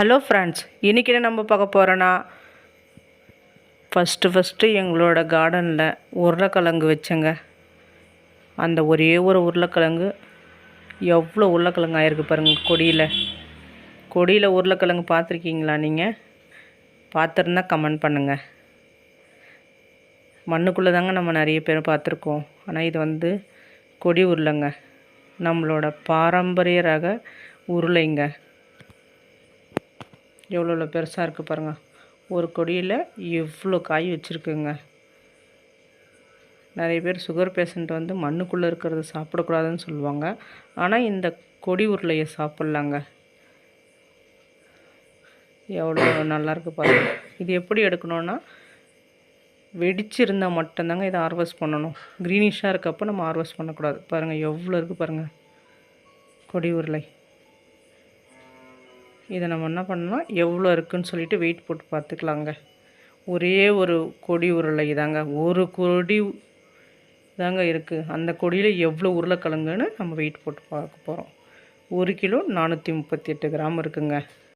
Hello friends இன்றைக்கி என்ன நம்ம பார்க்க போகிறோன்னா ஃபஸ்ட்டு ஃபஸ்ட்டு எங்களோட கார்டனில் உருளைக்கிழங்கு வச்சேங்க. அந்த ஒரே ஒரு உருளைக்கிழங்கு. எவ்வளோ உருளைக்கிழங்கு ஆயிருக்கு பாருங்கள் கொடியில். கொடியில் உருளைக்கிழங்கு பார்த்துருக்கீங்களா நீங்கள் பார்த்துருந்தா கமெண்ட் பண்ணுங்கள் மண்ணுக்குள்ளே தாங்க நம்ம நிறைய பேர் பார்த்துருக்கோம். ஆனால் இது வந்து கொடி உருளைங்க. நம்மளோட பாரம்பரிய ரக உருளைங்க. எவ்வளோ எவ்வளோ பெருசாக இருக்குது பாருங்கள் ஒரு கொடியில் எவ்வளோ காய் வச்சுருக்குங்க. நிறைய பேர் சுகர் பேஷண்ட் வந்து மண்ணுக்குள்ளே இருக்கிறத சாப்பிடக்கூடாதுன்னு சொல்லுவாங்க. ஆனால் இந்த கொடி உருளையை சாப்பிட்லாங்க. எவ்வளோ நல்லாயிருக்கு பாருங்கள் இது எப்படி எடுக்கணும்னா வெடிச்சிருந்தால் மட்டும்தாங்க இதை ஹார்வெஸ்ட் பண்ணணும். க்ரீனிஷாக இருக்கப்போ நம்ம ஹார்வெஸ்ட் பண்ணக்கூடாது. பாருங்கள் எவ்வளோ இருக்குது பாருங்கள் கொடி உருளை. இதை நம்ம என்ன பண்ணலாம் எவ்வளோ இருக்குன்னு சொல்லிட்டு வெயிட் போட்டு பார்த்துக்கலாங்க. ஒரே ஒரு கொடி உருளை தாங்க. ஒரு கொடி தாங்க இருக்குது அந்த கொடியில் எவ்வளோ உருளைக்கிழங்குன்னு நம்ம வெயிட் போட்டு பார்க்க போகிறோம் ஒரு கிலோ நானூற்றி முப்பத்தி எட்டு கிராம் இருக்குங்க.